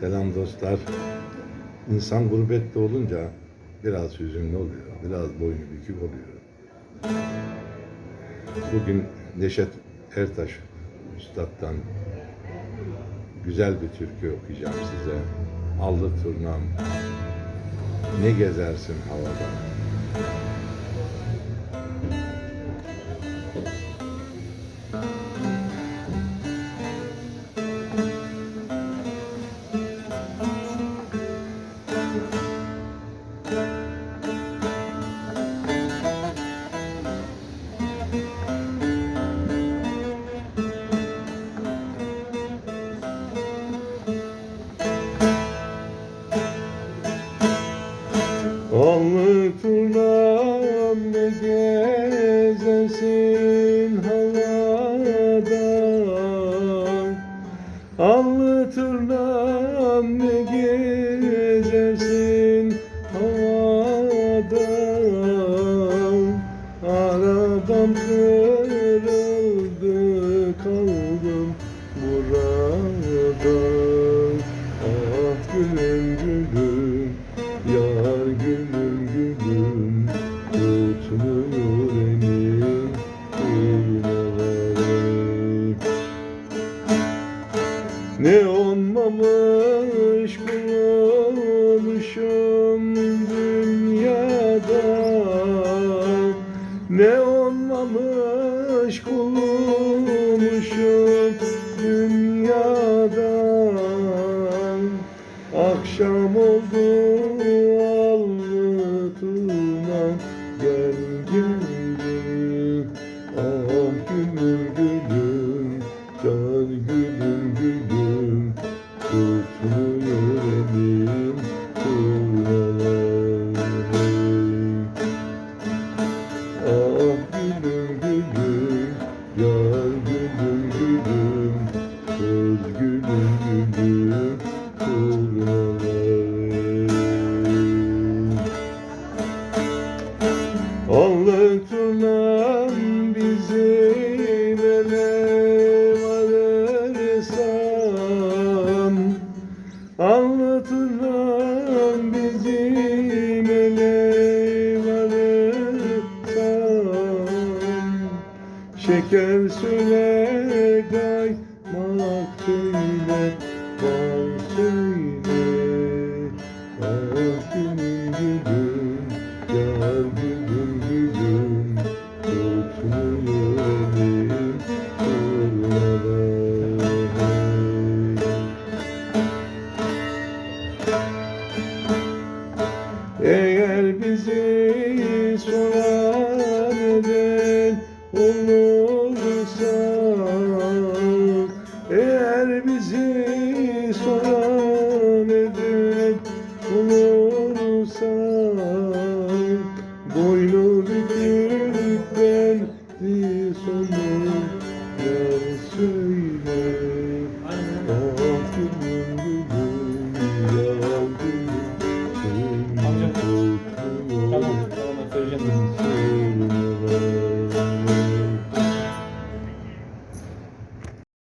Selam dostlar. İnsan gurbette olunca biraz hüzünlü oluyor, biraz boynu bükük oluyor. Bugün Neşet Ertaş Üstad'dan güzel bir türkü okuyacağım size. Allı turnam, ne gezersin havada. Allı turnam ne gezersin Kırıldı kaldım burada. Ah gülüm gülüm Yar gülüm gülüm. Tutmuyor elim Kıymalarım Ne olmamış bulmuşum dünyada? Ne olmamış bulmuşum dünyada Akşam oldu allı tunam gel gel Ah gülüm gülüm can gülüm gülüm Söyle kaymak söyle bal söyle. Ah gülüm gülüm yar gülüm. Gülüm Tutmuyor elim Eğer bizi eden oyendo pues,